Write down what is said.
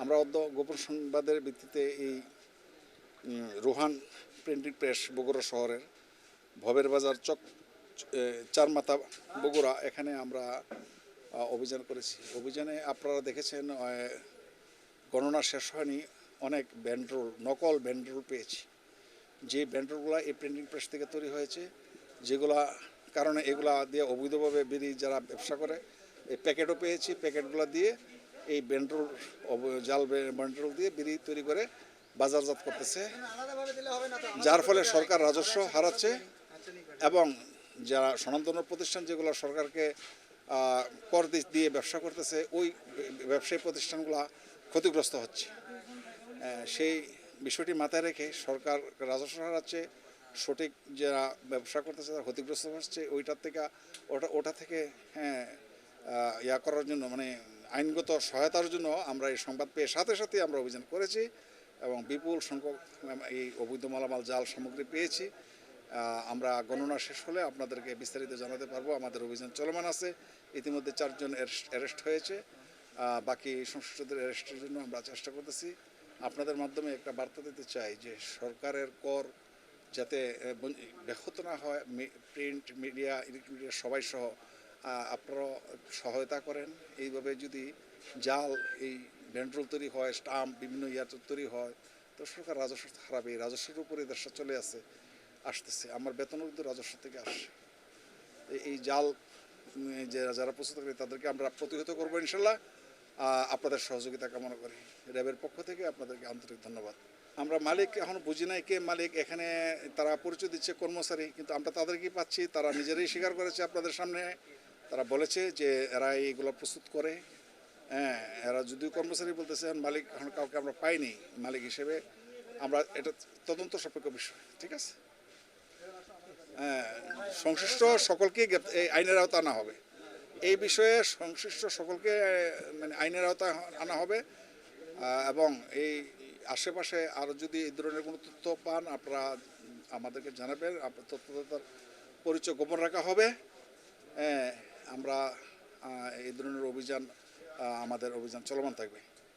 আমরা অদ্য গোপন সংবাদের ভিত্তিতে এই রোহান প্রিন্টিং প্রেস বগুড়া শহরের ভবের বাজার চক এ, চারমাথা বগুড়া এখানে আমরা অভিযান করেছি। অভিযানে আপনারা দেখেছেন গণনা শেষ হয়নি অনেক ব্যান্ডরোল নকল ব্যান্ডরোল পেয়েছি। যে ব্যান্ডরোলগুলো এই প্রিন্টিং প্রেস থেকে তৈরি হয়েছে যেগুলা কারণে এগুলা দিয়ে অবৈধভাবে বিড়ি যারা ব্যবসা করে এই প্যাকেটও পেয়েছি প্যাকেটগুলো দিয়ে এই ব্যান্ডরোল অব- জাল ব্যান্ডরোল দিয়ে বিড়ি তৈরি করে বাজারজাত করতেছে। যার ফলে সরকার রাজস্ব হারাচ্ছে এবং যারা স্বনামধন্য প্রতিষ্ঠান যেগুলো সরকারকে কর দিয়ে ব্যবসা করতেছে, ওই ব্যবসায়ী প্রতিষ্ঠানগুলো ক্ষতিগ্রস্ত হচ্ছে। সেই বিষয়টি মাথায় রেখে সরকার রাজস্ব হারাচ্ছে, সঠিক যারা ব্যবসা করতেছে তারা ক্ষতিগ্রস্ত হচ্ছে, ওইটার থেকে ওটা ওটা থেকে হ্যাঁ ইয়া করার জন্য মানে আইনগত সহায়তার জন্য আমরা এই সংবাদ পেয়ে সাথে সাথে আমরা অভিযান করেছি এবং বিপুল সংখ্যক এই অবৈধ মালামাল, জাল সামগ্রী পেয়েছি। আমরা গণনা শেষ হলে আপনাদেরকে বিস্তারিত জানাতে পারব। আমাদের অভিযান চলমান আছে। ইতিমধ্যে চারজন অ্যারেস্ট হয়েছে। বাকি সংশ্লিষ্টদের অ্যারেস্টের জন্য আমরা চেষ্টা করতেছি। আপনাদের মাধ্যমে একটা বার্তা দিতে চাই যে সরকারের কর যাতে ব্যাহত না হয়। প্রিন্ট, মিডিয়া ইলেকট্রিক মিডিয়া, সবাই সহ আহ, আপনারাও সহায়তা করেন। এইভাবে যদি জাল এই ব্যান্ডরোল তৈরি হয় স্টাম্প বিভিন্ন ইয়ার তৈরি হয় তো সরকার রাজস্ব হারাবে এই রাজস্বের উপরে দেশটা চলে আসে আসতেছে। আমার বেতনের কিন্তু রাজস্ব থেকে আসে। এই- জাল যে যারা প্রস্তুত করে তাদেরকে আমরা প্রতিহত করব ইনশাল্লাহ। আপনাদের সহযোগিতা কামনা করি। র্যাবের পক্ষ থেকে আপনাদেরকে আন্তরিক ধন্যবাদ। আমরা মালিক এখন বুঝি নাই কে মালিক এখানে তারা পরিচয় দিচ্ছে কর্মচারী কিন্তু আমরা তাদেরকেই পাচ্ছি তারা নিজেরাই স্বীকার করেছে আপনাদের সামনে। তারা বলেছে যে এরা এইগুলো প্রস্তুত করে। হ্যাঁ এরা যদিও কর্মচারী বলতেছেন মালিক এখন কাউকে আমরা পাইনি মালিক হিসেবে আমরা এটা তদন্ত সাপেক্ষ বিষয় ঠিক আছে? হ্যাঁ, সংশ্লিষ্ট সকলকে এই আইনের আওতা আনা হবে। এই বিষয়ে সংশ্লিষ্ট সকলকে মানে আইনের আওতায় আনা হবে এবং এই আশেপাশে আরও যদি এই ধরনের কোনো তথ্য পান আপনারা আমাদেরকে জানাবেন। আপনার তথ্যদাতার পরিচয় গোপন রাখা হবে। হ্যাঁ, আমরা এই ধরনের অভিযান আমাদের অভিযান চলমান থাকবে।